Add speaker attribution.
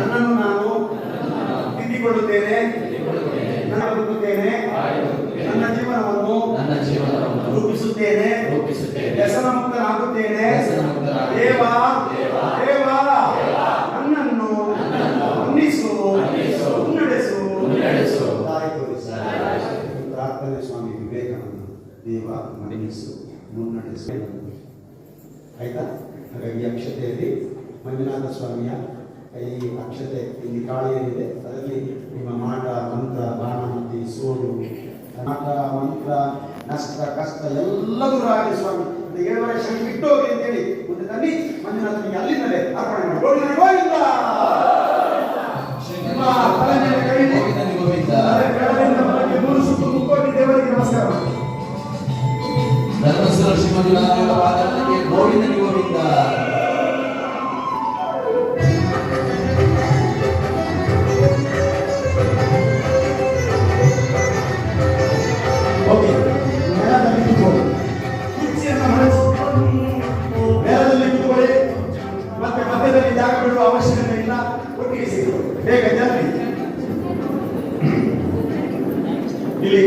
Speaker 1: ನನ್ನನ್ನು ನಾನು ತಿದ್ದಿಕೊಳ್ಳುತ್ತೇನೆ. ನನ್ನ ಹುಡುಕುತ್ತೇನೆ ನನ್ನ ಜೀವನವನ್ನು
Speaker 2: ನನ್ನ ಜೀವನವನ್ನು
Speaker 1: ರೂಪಿಸುತ್ತೇನೆ.
Speaker 2: ರೂಪಿಸುತ್ತೇನೆ.
Speaker 1: ವ್ಯಸನ ಮುಕ್ತನಾಗುತ್ತೇನೆ. ದೇವ ದೇವಾ ನನ್ನನ್ನು ಮನ್ನಿಸು
Speaker 2: ಮನ್ನಿಸು.
Speaker 1: ಮುನ್ನಡೆಸು. ಪ್ರಾರ್ಥನೆ ಸ್ವಾಮಿ ವಿವೇಕಾನಂದ. ದೇವ ಮನ್ನಿಸು ಮುನ್ನಡೆಸು. ಆಯ್ತಾ? ಹಾಗಾಗಿ ಅಕ್ಷತೆಯಲ್ಲಿ ಮಂಜುನಾಥ ಸ್ವಾಮಿಯ ಈ ಅಕ್ಷತೆ ಇಲ್ಲಿ ಕಾಳಿಯಲ್ಲಿದೆ. ಏನಿದೆ ಅದರಲ್ಲಿ ನಿಮ್ಮ ಮಾಟ ಮಂತ್ರ ಬಾಣಮತಿ ಸೋಲು ಮಾಟ ಮಂತ್ರ ನಷ್ಟ ಕಷ್ಟ ಎಲ್ಲದೂ ರಾಗಿ ಸ್ವಾಮಿ. ಒಂದು ಏಳು ವರ್ಷ ಬಿಟ್ಟು ಹೋಗಿ ಅಂತೇಳಿ ಒಂದು ತನ್ನಿ ಮಂಜುನಾಥನಿಗೆ ಅಲ್ಲಿಂದಲೇ ಅರ್ಪಣೆ ಮಾಡಿ. ಗೋವಿಂದ! ಮೂರು ಸುತ್ತು ಮುಕ್ಕೋಟಿ ದೇವರಿಗೆ ನಮಸ್ಕಾರ. ಮಾಡಿ.
Speaker 2: ಧರ್ಮಸ್ಥಳ ಶ್ರೀ ಮಂಜುನಾಥ
Speaker 1: ಜಾಗ ಬಿಡುವ ಅವಶ್ಯಕತೆ ಇಲ್ಲ ಒಟ್ಟಿಗೆ ಸಿಗಲು ಇಲ್ಲಿ